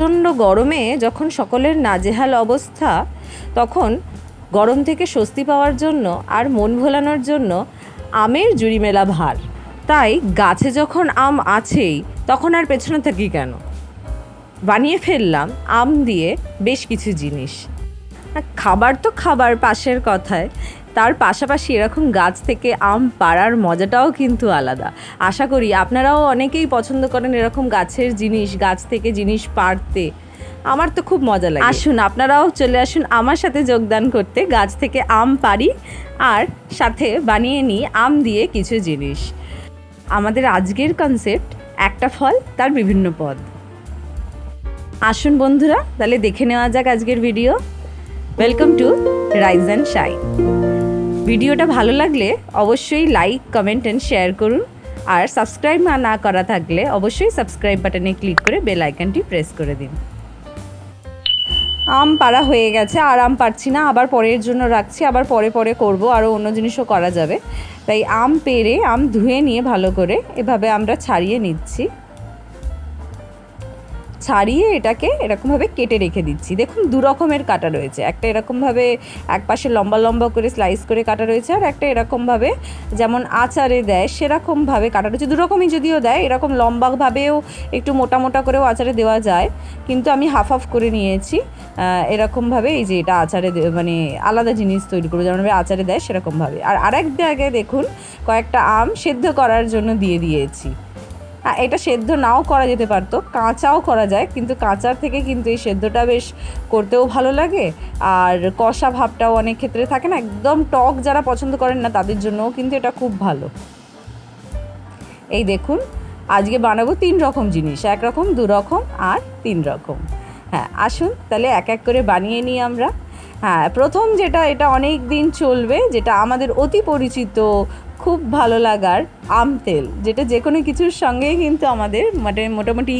প্রচণ্ড গরমে যখন সকলের নাজেহাল অবস্থা, তখন গরম থেকে স্বস্তি পাওয়ার জন্য আর মন ভোলানোর জন্য আমের জুড়ি মেলা ভার। তাই গাছে যখন আম আছেই, তখন আর পেছনে থাকি কেন? বানিয়ে ফেললাম আম দিয়ে বেশ কিছু জিনিস। খাবার তো খাবার পাশের কথায় তার পাশাপাশি এরকম গাছ থেকে আম পাড়ার মজাটাও কিন্তু আলাদা। আশা করি আপনারাও অনেকেই পছন্দ করেন এরকম গাছের জিনিস, গাছ থেকে জিনিস পাড়তে। আমার তো খুব মজা লাগে। আসুন, আপনারাও চলে আসুন আমার সাথে যোগদান করতে, গাছ থেকে আম পারি আর সাথে বানিয়ে নিই আম দিয়ে কিছু জিনিস। আমাদের আজকের কনসেপ্ট একটা ফল, তার বিভিন্ন পদ। আসুন বন্ধুরা, তাহলে দেখে নেওয়া যাক আজকের video welcome to rise and shine ভিডিওটা ভালো লাগলে অবশ্যই লাইক কমেন্ট অ্যান্ড শেয়ার করুন। আর সাবস্ক্রাইব না করা থাকলে অবশ্যই সাবস্ক্রাইব বাটনে ক্লিক করে বেল আইকনটি প্রেস করে দিন। আম পাড়া হয়ে গেছে, আর আম পারছি না, আবার পরের জন্য রাখছি, আবার পরে পরে করব, আরও অন্য জিনিসও করা যাবে। তাই আম পেড়ে, আম ধুয়ে নিয়ে ভালো করে এভাবে আমরা ছাড়িয়ে নিচ্ছি। ছাড়িয়ে এটাকে এরকমভাবে কেটে রেখে দিচ্ছি। দেখুন, দু রকমের কাটা রয়েছে। একটা এরকমভাবে এক পাশে লম্বা লম্বা করে স্লাইস করে কাটা রয়েছে আর একটা এরকমভাবে যেমন আচারে দেয়, সেরকমভাবে কাটা রয়েছে। দুরকমই যদিও দেয়, এরকম লম্বাভাবেও একটু মোটা মোটা করেও আচারে দেওয়া যায়। কিন্তু আমি হাফ হাফ করে নিয়েছি। এরকমভাবে এই যে এটা আচারে মানে আলাদা জিনিস তৈরি করব, যেমনভাবে আচারে দেয় সেরকমভাবে। আর আরেক জায়গায় দেখুন, কয়েকটা আম সেদ্ধ করার জন্য দিয়ে দিয়েছি। এটা সেদ্ধ নাও করা যেতে পারতো, কাঁচাও করা যায়, কিন্তু কাঁচার থেকে কিন্তু এই সেদ্ধটা বেশ করতেও ভালো লাগে। আর কষা ভাবটাও অনেক ক্ষেত্রে থাকে না, একদম টক যারা পছন্দ করেন না, তাদের জন্যও কিন্তু এটা খুব ভালো। এই দেখুন, আজকে বানাবো তিন রকম জিনিস, এক রকম, দু রকম আর তিন রকম। হ্যাঁ আসুন তাহলে এক এক করে বানিয়ে নিই আমরা। হ্যাঁ প্রথম যেটা, এটা অনেক দিন চলবে, যেটা আমাদের অতি পরিচিত খুব ভালো লাগার আম তেল, যেটা যে কোনো কিছুর সঙ্গেই কিন্তু আমাদের মানে মোটামুটি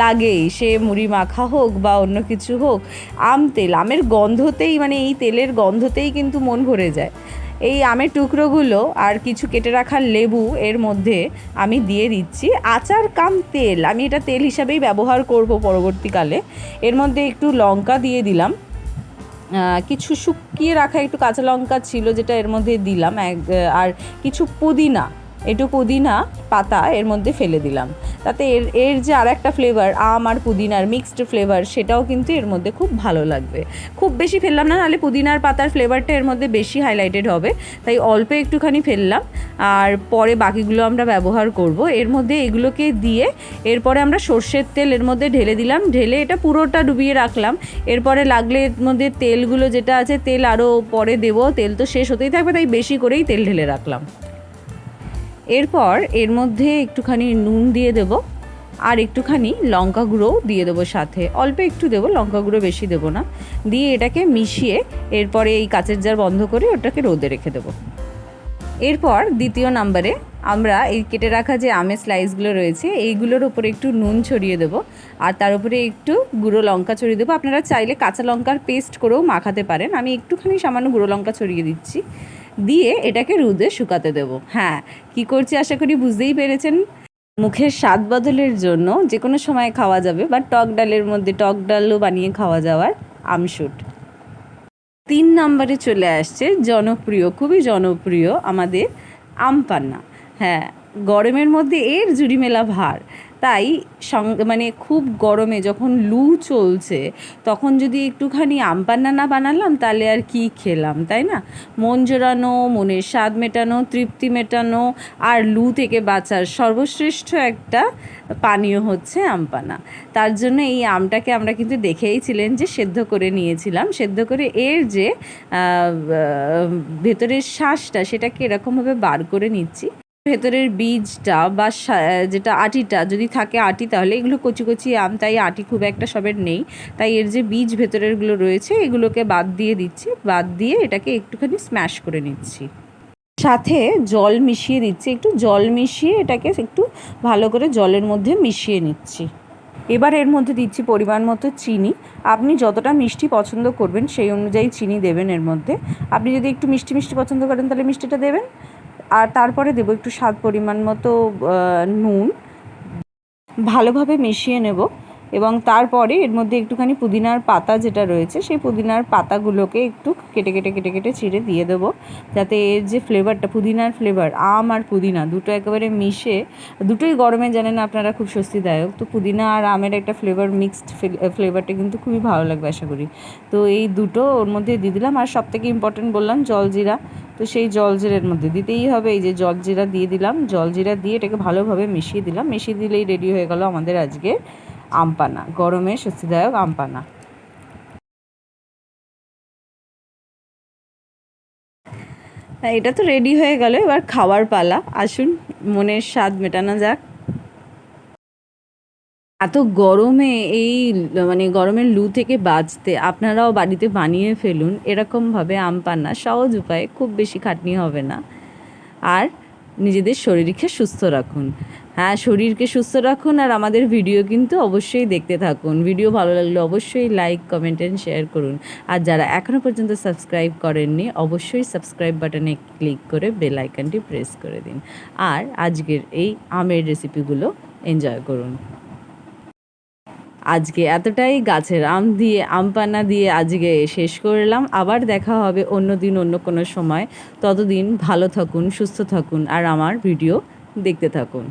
লাগেই। সে মুড়ি মাখা হোক বা অন্য কিছু হোক, আম তেল, আমের গন্ধতেই মানে এই তেলের গন্ধতেই কিন্তু মন ভরে যায়। এই আমের টুকরোগুলো আর কিছু কেটে রাখা লেবু এর মধ্যে আমি দিয়ে দিচ্ছি। আচার কাম তেল, আমি এটা তেল হিসাবেই ব্যবহার করব পরবর্তীকালে। এর মধ্যে একটু লঙ্কা দিয়ে দিলাম। কিছু শুকিয়ে রাখা একটু কাঁচা লঙ্কা ছিল যেটা এর মধ্যে দিলাম, এক আর কিছু পুদিনা। একটু পুদিনা পাতা এর মধ্যে ফেলে দিলাম। তাতে এর এর যে আর একটা ফ্লেভার আম আর পুদিনার মিক্সড ফ্লেভার সেটাও কিন্তু এর মধ্যে খুব ভালো লাগবে। খুব বেশি ফেললাম না, নাহলে পুদিনার পাতার ফ্লেভারটা এর মধ্যে বেশি হাইলাইটেড হবে। তাই অল্প একটুখানি ফেললাম। আর পরে বাকিগুলো আমরা ব্যবহার করব। এর মধ্যে এগুলোকে দিয়ে এরপরে আমরা সর্ষের তেল এর মধ্যে ঢেলে দিলাম। ঢেলে এটা পুরোটা ডুবিয়ে রাখলাম। এরপরে লাগলে এর মধ্যে তেলগুলো যেটা আছে, তেল আরও পরে দেবো। তেল তো শেষ হতেই থাকবে, তাই বেশি করেই তেল ঢেলে রাখলাম। এরপর এর মধ্যে একটুখানি নুন দিয়ে দেবো আর একটুখানি লঙ্কা গুঁড়োও দিয়ে দেবো সাথে। অল্প একটু দেবো, লঙ্কা গুঁড়ো বেশি দেবো না। দিয়ে এটাকে মিশিয়ে এরপরে এই কাচের জার বন্ধ করে ওটাকে রোদে রেখে দেবো। এরপর দ্বিতীয় নাম্বারে আমরা এই কেটে রাখা যে আমের স্লাইসগুলো রয়েছে, এইগুলোর উপরে একটু নুন ছড়িয়ে দেবো আর তার উপরে একটু গুঁড়ো লঙ্কা ছড়িয়ে দেবো। আপনারা চাইলে কাঁচা লঙ্কার পেস্ট করেও মাখাতে পারেন। আমি একটুখানি সামান্য গুঁড়ো লঙ্কা ছড়িয়ে দিচ্ছি। দিয়ে এটাকে রোদে শুকাতে দেবো। হ্যাঁ কি করছি আশা করি বুঝতেই পেরেছেন? মুখের স্বাদ বদলের জন্য যে কোনো সময় খাওয়া যাবে, বা টক ডালের মধ্যে, টক ডালও বানিয়ে খাওয়া যাওয়ার আমশুট। তিন নম্বরে চলে আসছে জনপ্রিয়, খুবই জনপ্রিয় আমাদের আম পান্না। হ্যাঁ গরমের মধ্যে এর জুড়ি মেলা ভার। তাই মানে খুব গরমে যখন লু চলছে, তখন যদি একটুখানি আম পান্না না বানালাম, তাহলে আর কি খেলাম, তাই না? মন জোড়ানো, মনের স্বাদ মেটানো, তৃপ্তি মেটানো, আর লু থেকে বাঁচার সর্বশ্রেষ্ঠ একটা পানীয় হচ্ছে আমপানা তার জন্য এই আমটাকে আমরা কিন্তু দেখেইছিলেন যে সেদ্ধ করে নিয়েছিলাম। সেদ্ধ করে এর যে ভেতরের শ্বাসটা সেটাকে এরকমভাবে বার করে নিচ্ছি। ভেতরের বীজটা বা যেটা আটিটা যদি থাকে আটি, তাহলে এগুলো কচি কচি আম, তাই আটি খুব একটা সবের নেই। তাই এর যে বীজ ভেতরেরগুলো রয়েছে, এগুলোকে বাদ দিয়ে দিচ্ছি। বাদ দিয়ে এটাকে একটুখানি স্ম্যাশ করে নিচ্ছি। সাথে জল মিশিয়ে দিচ্ছি। একটু জল মিশিয়ে এটাকে একটু ভালো করে জলের মধ্যে মিশিয়ে নিচ্ছি। এবার এর মধ্যে দিচ্ছি পরিমাণ মতো চিনি। আপনি যতটা মিষ্টি পছন্দ করবেন, সেই অনুযায়ী চিনি দেবেন এর মধ্যে। আপনি যদি একটু মিষ্টি মিষ্টি পছন্দ করেন, তাহলে মিষ্টিটা দেবেন। আর তারপরে দেবো একটু স্বাদ পরিমাণ মতো নুন। ভালোভাবে মিশিয়ে নেব। এবং তারপরে এর মধ্যে একটুখানি পুদিনার পাতা যেটা রয়েছে, সেই পুদিনার পাতাগুলোকে একটু কেটে কেটে কেটে কেটে চিড়ে দিয়ে দেবো। যাতে এর যে ফ্লেভারটা, পুদিনার ফ্লেভার, আম আর পুদিনা দুটো একেবারে মিশে, দুটোই গরমে জানেন আপনারা খুব স্বস্তিদায়ক। তো পুদিনা আর আমের একটা ফ্লেভার, মিক্সড ফ্লেভারটা কিন্তু খুবই ভালো লাগবে আশা করি। তো এই দুটো ওর মধ্যে দিয়ে দিলাম। আর সব থেকে ইম্পর্টেন্ট বললাম জলজিরা তো সেই জলজিরার মধ্যে দিতেই হবে। এই যে জলজিরা দিয়ে দিলাম। জলজিরা দিয়ে এটাকে ভালোভাবে মিশিয়ে দিলাম। মিশিয়ে দিলেই রেডি হয়ে গেল আমাদের আজকে আমপানা গরমে স্বস্তিদায়ক আমপানা। হ্যাঁ, এটা তো রেডি হয়ে গেল এবার খাওয়ার পালা। আসুন মনের স্বাদ মেটানো যাক। এত গরমে এই মানে গরমের লু থেকে বাঁচতে আপনারাও বাড়িতে বানিয়ে ফেলুন এরকমভাবে আম পান্না সহজ উপায়ে খুব বেশি খাটনি হবে না। আর নিজেদের শরীরকে সুস্থ রাখুন। হ্যাঁ শরীরকে সুস্থ রাখুন আর আমাদের ভিডিও কিন্তু অবশ্যই দেখতে থাকুন। ভিডিও ভালো লাগলে অবশ্যই লাইক কমেন্ট অ্যান্ড শেয়ার করুন। আর যারা এখনও পর্যন্ত সাবস্ক্রাইব করেননি, অবশ্যই সাবস্ক্রাইব বাটনে ক্লিক করে বেল আইকনটি প্রেস করে দিন। আর আজকের এই আমের রেসিপিগুলো এনজয় করুন। আজকে এতটাই গাছের আম দিয়ে আমপানা দিয়ে আজকে শেষ করলাম। আবার দেখা হবে অন্য দিন, অন্য কোনো সময়। ততদিন ভালো থাকুন, সুস্থ থাকুন, আর আমার ভিডিও দেখতে থাকুন।